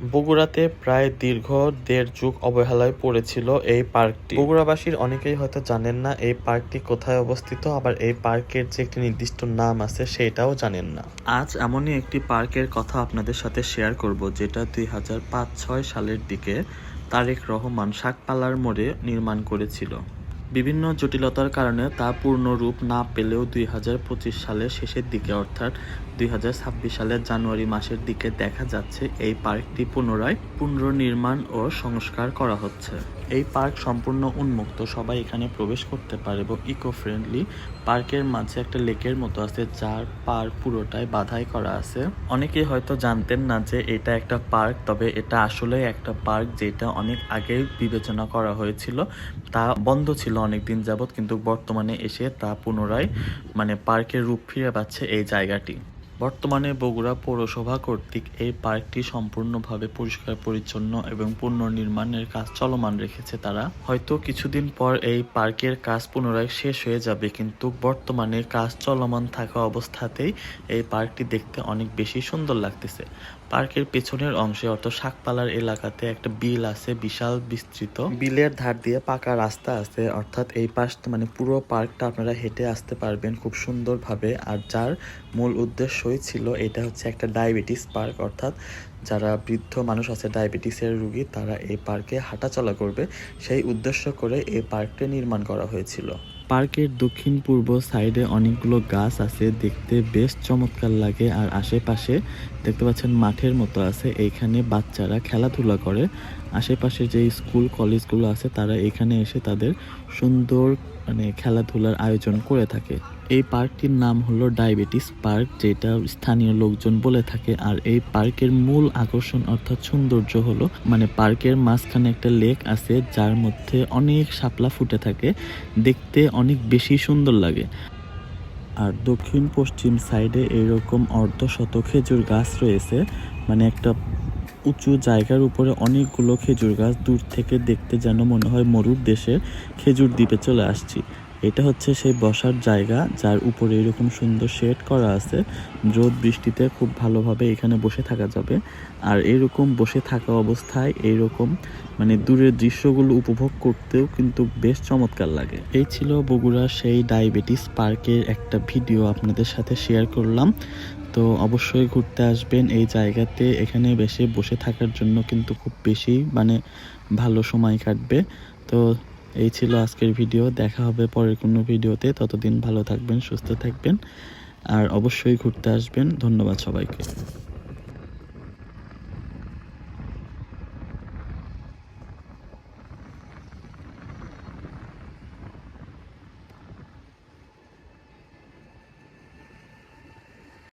বগুড়াতে প্রায় দীর্ঘ দেড় যুগ অবহেলায় পড়েছিল এই পার্কটি। বগুড়াবাসীর অনেকেই হয়তো জানেন না এই পার্কটি কোথায় অবস্থিত, আবার এই পার্কের যে একটি নির্দিষ্ট নাম আছে সেটাও জানেন না। আজ এমনই একটি পার্কের কথা আপনাদের সাথে শেয়ার করব, যেটা দুই হাজার পাঁচ ছয় সালের দিকে তারেক রহমান শাকপালার মোড়ে নির্মাণ করেছিল। বিভিন্ন জটিলতার কারণে তা পূর্ণ রূপ না পেলেও দুই হাজার পঁচিশ সালের শেষের দিকে, অর্থাৎ দুই হাজার ছাব্বিশ সালের জানুয়ারি মাসের দিকে দেখা যাচ্ছে এই পার্কটি পুনরায় পুনর্নির্মাণ ও সংস্কার করা হচ্ছে। এই পার্ক সম্পূর্ণ উন্মুক্ত, সবাই এখানে প্রবেশ করতে পারে এবং ইকো ফ্রেন্ডলি পার্কের মাঝে একটা লেকের মতো আছে যার পার পুরোটাই বাধাই করা আছে। অনেকেই হয়তো জানতেন না যে এটা একটা পার্ক, তবে এটা আসলে একটা পার্ক যেটা অনেক আগে বিবেচনা করা হয়েছিল। তা বন্ধ ছিল অনেক দিন যাবৎ, কিন্তু বর্তমানে এসে তা পুনরায় মানে পার্কের রূপ ফিরে পাচ্ছে এই জায়গাটি। বর্তমানে বগুড়া পৌরসভা কর্তৃক এই পার্কটি সম্পূর্ণভাবে পরিষ্কার, পরিচ্ছন্ন এবং পুনর্নির্মাণের কাজ চলমান রেখেছে তারা। হয়তো কিছুদিন পর এই পার্কের কাজ পুনরায় শেষ হয়ে যাবে, কিন্তু বর্তমানে কাজ চলমান থাকা অবস্থাতেই এই পার্কটি দেখতে অনেক বেশি সুন্দর লাগতেছে। পার্কের পেছনের অংশে অর্থাৎ শাকপালার এলাকাতে একটা বিল আছে, বিশাল বিস্তৃত। বিলের ধার দিয়ে পাকা রাস্তা আছে, অর্থাৎ এই পাশ মানে পুরো পার্কটা আপনারা হেঁটে আসতে পারবেন খুব সুন্দরভাবে। আর যার মূল উদ্দেশ্যই ছিল। এটা হচ্ছে একটা ডায়াবেটিস পার্ক, অর্থাৎ যারা বৃদ্ধ মানুষ আছে, ডায়াবেটিসের রুগী, তারা এই পার্কে হাঁটাচলা করবে। সেই উদ্দেশ্য করে এই পার্কটি নির্মাণ করা হয়েছিল। পার্কের দক্ষিণ পূর্ব সাইডে অনেকগুলো গাছ আছে, দেখতে বেশ চমৎকার লাগে। আর আশেপাশে দেখতে পাচ্ছেন মাঠের মতো আছে, এইখানে বাচ্চারা খেলাধুলা করে। আশেপাশে যে স্কুল, কলেজগুলো আছে, তারা এখানে এসে তাদের সুন্দর মানে খেলাধুলার আয়োজন করে থাকে। এই পার্কটির নাম হলো ডায়াবেটিস পার্ক, যেটা স্থানীয় লোকজন বলে থাকে। আর এই পার্কের মূল আকর্ষণ অর্থাৎ সৌন্দর্য হলো মানে পার্কের মাঝখানে একটা লেক আছে, যার মধ্যে অনেক শাপলা ফুটে থাকে। দেখতে অনেক বেশি সুন্দর লাগে। আর দক্ষিণ পশ্চিম সাইডে এরকম অর্ধশত খেজুর গাছ রয়েছে। মানে একটা উঁচু জায়গার উপরে অনেকগুলো খেজুর গাছ দূর থেকে দেখতে যেন মনে হয় মরুর দেশে খেজুর দ্বীপে চলে আসছি। এটা হচ্ছে সেই বসার জায়গা যার উপরে এরকম সুন্দর শেড করা আছে। রোদ বৃষ্টিতে খুব ভালোভাবে এখানে বসে থাকা যাবে। আর এরকম বসে থাকা অবস্থায় এইরকম মানে দূরের দৃশ্যগুলো উপভোগ করতেও কিন্তু বেশ চমৎকার লাগে। এই ছিল বগুড়া সেই ডায়াবেটিস পার্কের একটা ভিডিও আপনাদের সাথে শেয়ার করলাম। তো অবশ্যই ঘুরতে আসবেন এই জায়গাতে। এখানে বেশি বসে থাকার জন্য কিন্তু খুব বেশি মানে ভালো সময় কাটবে। তো এই ছিল আজকের ভিডিও। দেখা হবে পরের কোনো ভিডিওতে। ততদিন ভালো থাকবেন, সুস্থ থাকবেন। আর অবশ্যই ঘুরতে আসবেন। ধন্যবাদ সবাইকে।